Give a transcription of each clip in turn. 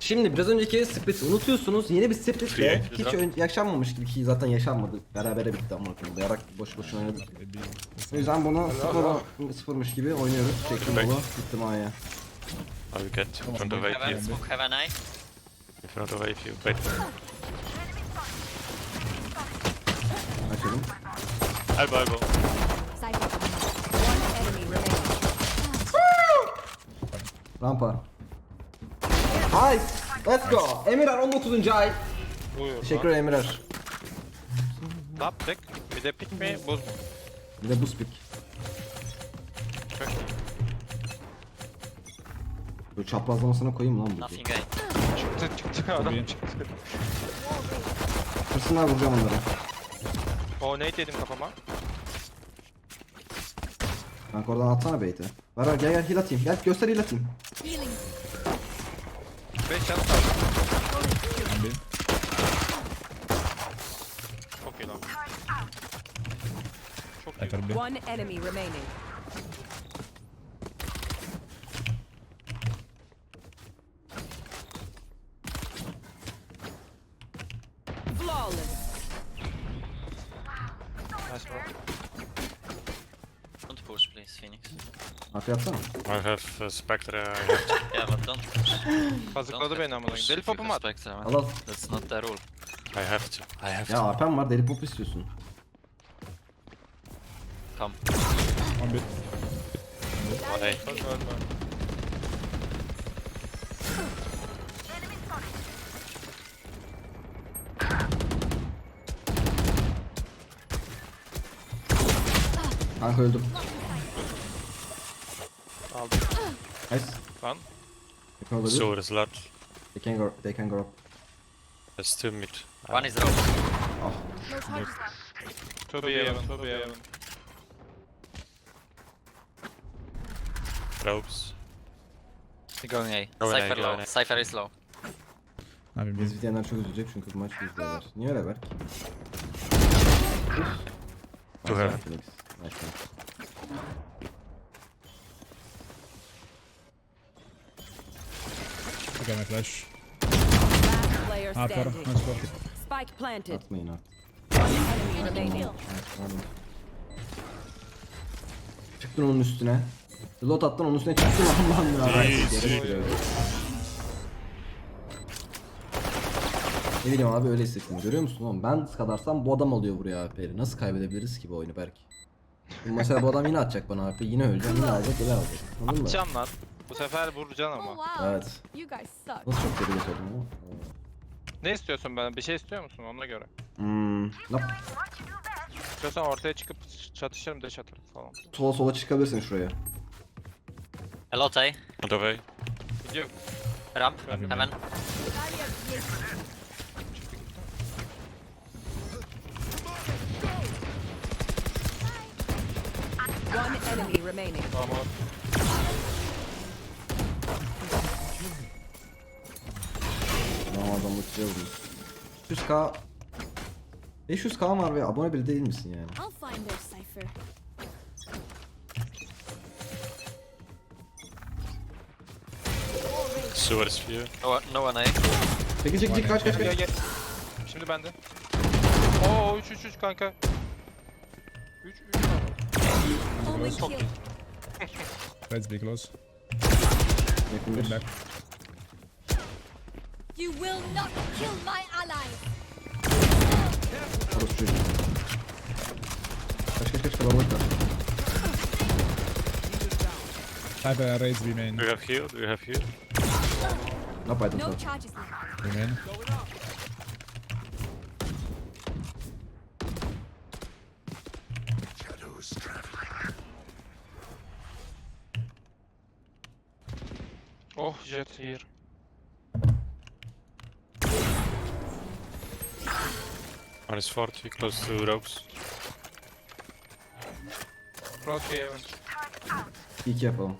Şimdi biraz önceki split unutuyorsunuz. Yeni bir splitle Free, hiç güzel. ön- yaşanmamış gibi ki zaten yaşanmadı. Berabere bitti ama koyayım. Yarak boş boşuna oynadık. O yüzden bunu sıfır, sıfırmış gibi oynuyoruz. Çektim bolu. Gittim A'ya. I will get in front of A you, smoke heaven eye. in front of A you wait. Açalım. Elbow, elbow. Cypher. One enemy remaining. Rampa. Nice. Let's go. Emirer 19. ay. Buyur. Teşekkür ederim Emirer. Ne yaptık? Bir de pik mi? Buz mu? Bir de boost pick. Çok iyi. Böyle çaprazlamasına koyayım lan bu. Nothing A. Çıktı çıktı adam çıktı. Kırsınlar vuracağım onları. O ne dedim kafama? Kanka oradan atsana bait'i. Ver ver gel gel heal atayım. Gel göster heal atayım. Healing. 5 şans kaldı. Çok iyi lan. Çok iyi. One enemy remaining. Arkaya atsana. I have uh, Spectre, I have Yeah, but don't. Don't Kazıkladı beni to amına. push Deli if you popu mu at? respect them. Al al. That's not the rule. I have to. I have Ya to. Arpen var deli pop istiyorsun. Come. One A. Ölme ölme. Kanka öldüm. Aldım. Nice. Lan. Yakın olabilir. Sword is large. They can go, they can go up. There's two mid. One is rope. To be heaven, to be heaven. Ropes. Going A. Go in A, Cypher go low. in A. Cypher is low. Biz izleyenler çok üzülecek çünkü bu maç bizdeler. Niye öyle Berk? To Nice heaven. Felix. Nice man. Got my flash. Standing. Nice work. Spike planted. Atmayın artık. One enemy remaining. Nice, pardon. Çıktın onun üstüne. Lot attın onun üstüne çıktın ya. Gerek yok. Ne bileyim abi öyle hissettim görüyor musun oğlum ben kadarsam bu adam oluyor buraya AP'leri nasıl kaybedebiliriz ki bu oyunu Berk Mesela bu adam yine atacak bana AP yine öleceğim yine alacak yine alacak Anladın mı? Atacağım lan. Bu sefer vuracaksın Oh ama. wow. Evet You guys suck. Nasıl çok geri götürdüm ama Ne istiyorsun benden? Bir şey istiyor musun ona göre? Hmm Lap İstiyorsan ortaya çıkıp çatışırım da çatırım falan. sola sola çıkabilirsin şuraya lot A. Front of A. Gidiyor. Ramp. Heaven. One enemy remaining. Tamam. Tamam adam uçuyor bunu 500k 500k var ve abone bile değil misin yani? I'll find their cipher. Few. No, no one A. Çekil çekil çekil kaç kaç Gel kaç gel. Şimdi bende. Oo 3 3 3 kanka. 3 3 Only Çok kill. iyi. Let's be close. Yakın Good bir luck. You will not kill my ally. orası çocuğu Kaç kaç kaç kalabalık var Cypher raids B main. Do you have heal? Do you have heal? Ne yapaydım No sana? charges left. B main. Oh jet here. One is 40, close to ropes. Bir heaven. İyi ki yapalım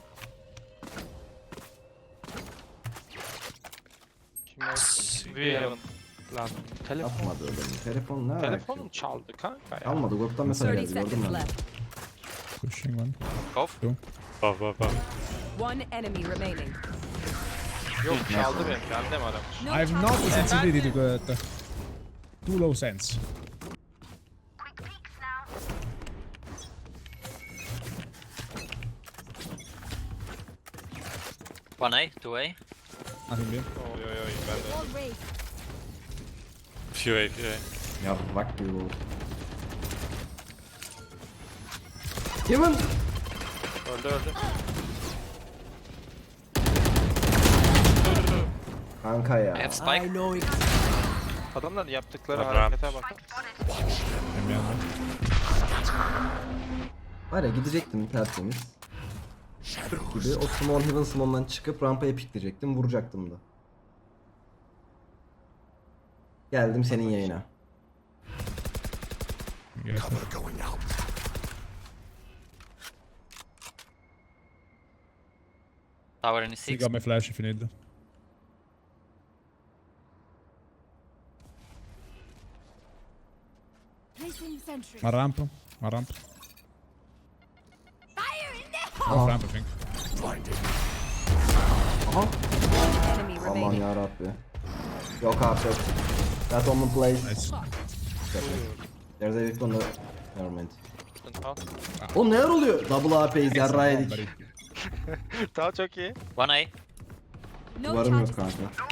Kim o? Bir heaven. Lan telefon. Yapmadı öyle Telefon ne Telefonum alakası? çaldı kanka ya. Almadı gruptan mesaj 30 geldi gördün seconds mü? left. Pushing one. Both. Above, above. One enemy remaining. Yok çaldı benim. Bende mi adam? No I have not to the sensitivity to get too low sense. One A, two A. Nothing B. Oy oy oy bende. Wall raised. Few A, few A. Ya bak gibi oldu. Kevin! Öldü öldü. Kanka I ya. have spike. Adamların yaptıkları Bak, harekete bak. Var ya gidecektim tertemiz. Gibi o Small Heaven Smoke'dan çıkıp rampaya pikleyecektim vuracaktım da. Geldim senin yayına. Yes. Tower in six. got my flash if you need. Placing One ramp. One ramp. Aha. ramp, I think. Enemy Aman remaining. yarabbi. Yok artık. That on the place. Nice. There's a weak on the... Never mind. Al. Oğlum neler oluyor? Double AP'yiz yarra yedik. Tamam çok iyi. One A. No Duvarım yok charges. kanka.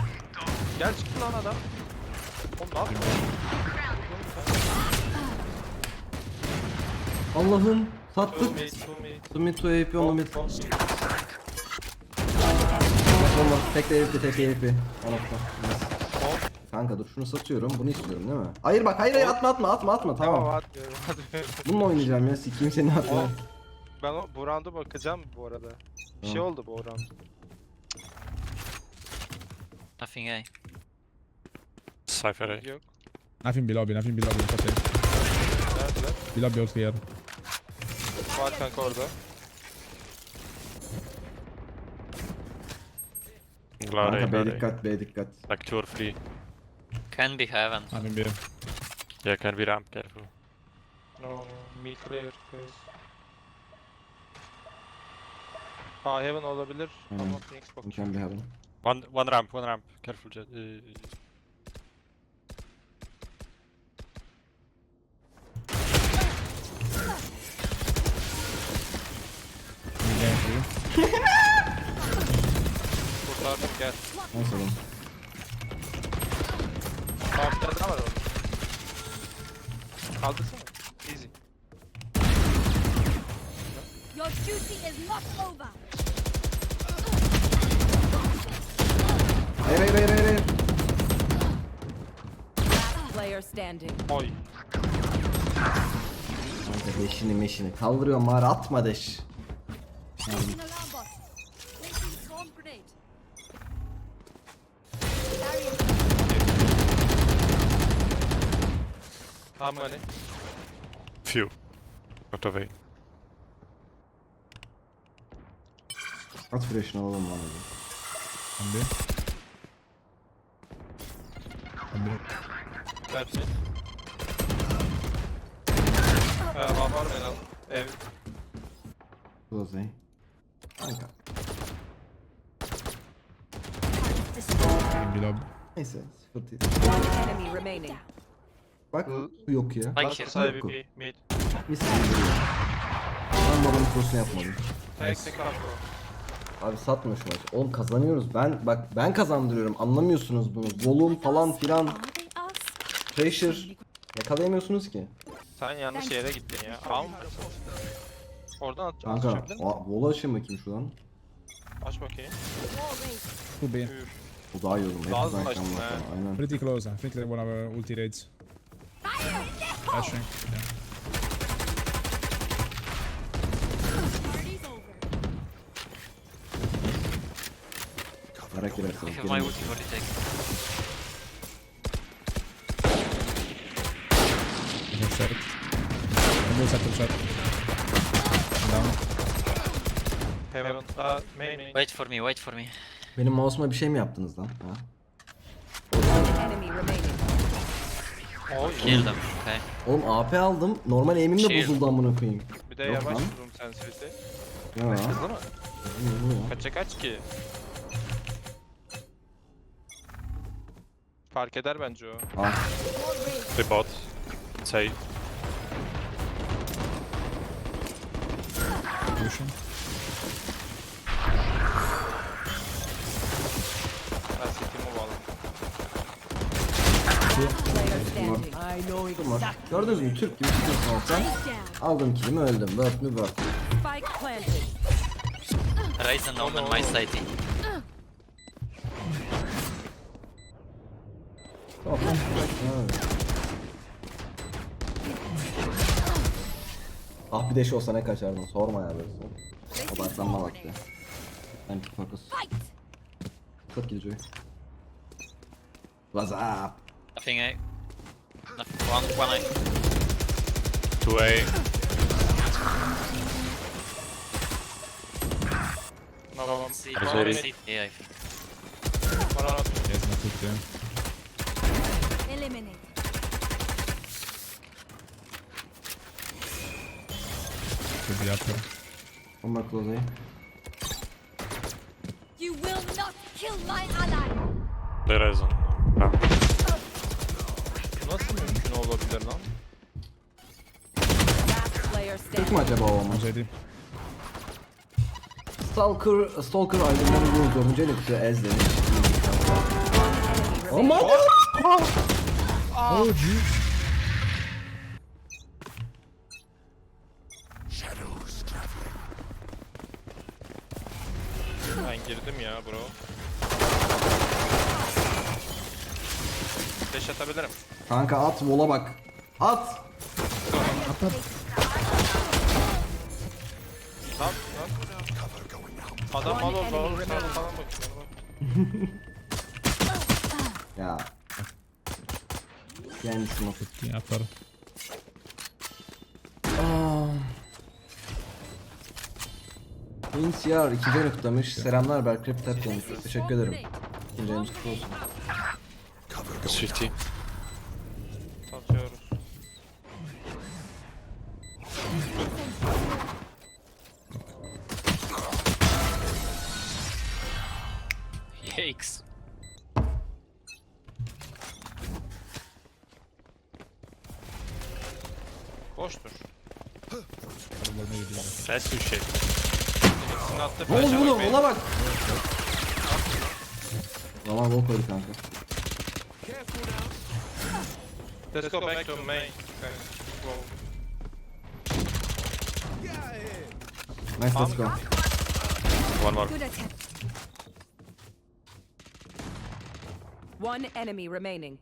Gel çıktı lan adam. Oğlum ne yapıyorsun? Allah'ım sattık. mid, two mid. To mid to AP on the mid. Bomb. Olmaz. Tek de AP tek de AP. Anlattım. Kanka dur şunu satıyorum. Bunu istiyorum değil mi? Hayır bak hayır hayır atma atma atma atma Tamam tamam. atmıyorum atmıyorum. Bununla oynayacağım ya sikeyim seni atma. Oğlum, Ben o, bu round'a bakacağım bu arada. Bir şey oldu bu round. Nothing A. Cypher A. Yok. Nothing below B, nothing below B. Nerede? Below B all clear. Var kanka orada. Kanka B glad A. dikkat B dikkat. Like two or three. Can be heaven. Nothing B. Yeah, can be ramp, careful. No, mid clear please. Ha heaven olabilir Aynen. ama Phoenix. Mükemmel bir haber. One, one ramp, one ramp. Careful, Jet. Uh, Kurtardım gel. Neyse oğlum. Tane daha var orada. Kaldırsana. Easy. Your duty is not over. Hayır hayır hayır hayır. hayır. Player standing. Oy. Kanka deşini meşini kaldırıyorum bari atma deş. Placing Tamam hani. few. Out of A. At flash'ını alalım bana. bir. I'm B. I'm B. Gerçi. Ee, var var mı lan? Ev. Close A. Kanka. I'm below B. Neyse sıkıntı değil. One enemy remaining. Bak bu yok ya. Here. sahibi Yok. bir mid. Mis gibi. Ben babanın prosunu yapmadım. Bro. Abi satma şu maçı. Oğlum kazanıyoruz. Ben bak ben kazandırıyorum. Anlamıyorsunuz bunu. Volum falan filan. Pressure. Yakalayamıyorsunuz ki. Sen yanlış yere gittin ya. Al mı? Oradan at. Kanka o- Vol'u açayım bakayım şuradan. Aç bakayım. Wall raised. Two B. Üf. O daha iyi olur. Daha hızlı he. Aynen. Pretty close. I think they of our ulti raids. Flashing. Yeah. Party's over. Merak I ederseniz. have my ulti for the take. I shot. Shot. I'm down. Heaven. Main main. Wait for me, wait for me. Benim mouse'uma bir şey mi yaptınız lan? Ha? Oy. Kill them. Okay. Oğlum AP aldım. Normal aim'im de Şey- bozuldu amına koyayım. Bir de Yok yavaş lan. vurdum sen. Ya. Hızlı mı? Bu ne ya? Kaça kaç ki? Fark eder bence o. Ah. They bought. Say. Pushing. Ben setimi bağladım. Standing. Var. Gördünüz mü Türk gibi olsan. Down. Aldım kilimi öldüm. Word mü. Spike planted. Ryzen on my side. Tamam. Ah bir de şey olsa ne kaçardın sorma ya böyle. Odaklanma vakti. Ben bir fokus. Fight. Çok gidiyor. What's up? Nothing A. Nothing. One, one A. 2A. Tamam. C. I'm One sorry. C. Yeah, I think. Bana at. Yes, not good there. Eliminate. Could be upper. One more close A. You will not kill my ally. There is an ramp. Nasıl mümkün olabilir lan? Türk mü acaba o ama? JD. Stalker, Stalker aydınları bu dördüncü el kutuyu ez demiş. Aman! Oh, jeez. Ben girdim ya bro. Flash atabilirim. Kanka at, vola bak. At! Lan lan. Adam mal oldu. Oğlum sana falan bakıyor. Ya. Yani smoke. Yeah, upper. Insiar ikinci el kutlamış. Selamlar Berkrep Tap demiş. Teşekkür ederim. İkinci olsun. It's 50. Satıyoruz. Yikes. Boştur. Double maybe. That's too shit. İkisini attı. Ne flash'a oldu oğlum? bak, Vola bak. Valla vol koydu kanka. Let's go back to main. Okay. Wow. Nice let's go. One more. Good attempt. One enemy remaining.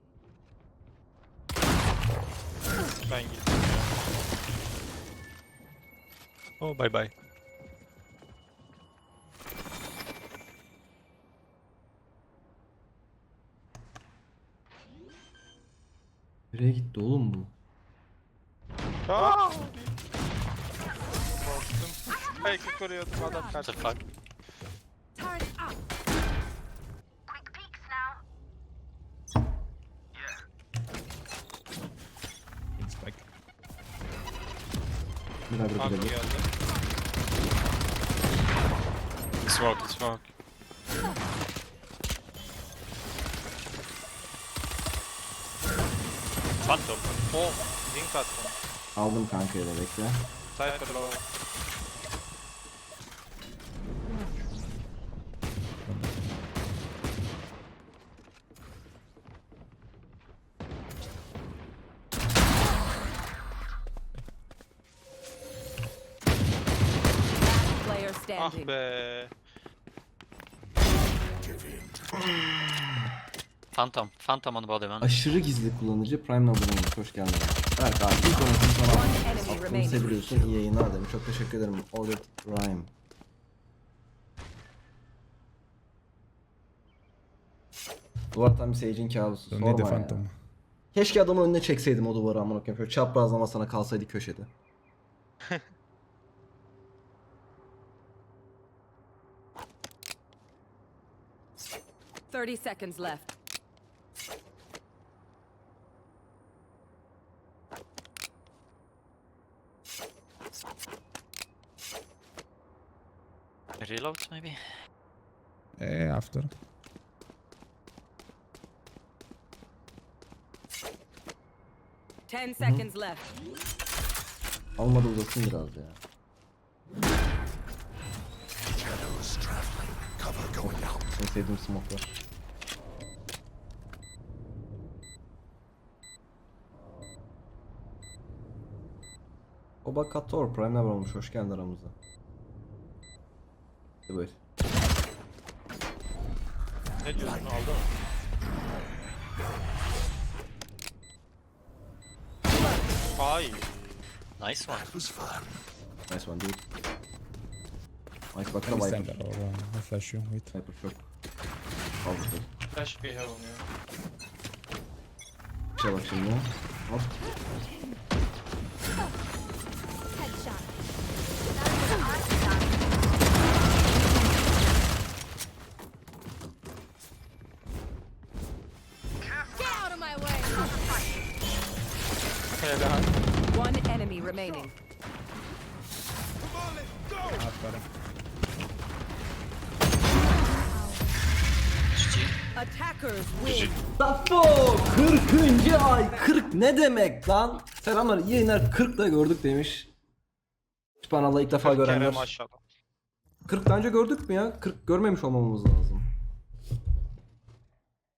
Ben gittim. Oh, bye bye. Nereye gitti oğlum bu? Aaa! Korktum. Belki koruyordum adam What the kaçtı. fuck? Turn up. Gidelim. geldi. Smoke, smoke. Phantom. Oh! Link attım. Aldım kanka ya da bekle. Cypher low. Player Ah be. Phantom. Phantom on body man. Aşırı gizli kullanıcı Prime abone olmuş. Hoş geldin. Berk abi ilk oyunu sana attığını seviyorsun. İyi yayınlar demiş. Çok teşekkür ederim. Audit Prime. Duvar tam bir Sage'in kabusu. Sorma ya. phantom. Keşke adamın önüne çekseydim o duvarı amına koyayım. Şöyle çaprazlama sana kalsaydı köşede. Thirty seconds left. Reload maybe? Eh, after. Ten seconds left. Almadı uzasın biraz ya. En sevdiğim smoke'lar. O bak Kator Prime Never olmuş. Hoş geldin aramıza. Hadi buyur. Ne diyorsun aldı mı? Ay. Nice one. Nice one dude. Nice bak da Can you Viper. stand there or uh, I'll flash you? Wait. Viper çok. Al bakalım. Flash bir heaven ya. Bir şey bak şimdi. Hop. Helal. One enemy remaining. Aferin. Attackers win. Safo 40. ay 40 ne demek lan? Selamlar iyi yayınlar 40 da gördük demiş. Sübhanallah ilk defa görenler. maşallah. 40 bence gördük mü ya? 40 görmemiş olmamamız lazım.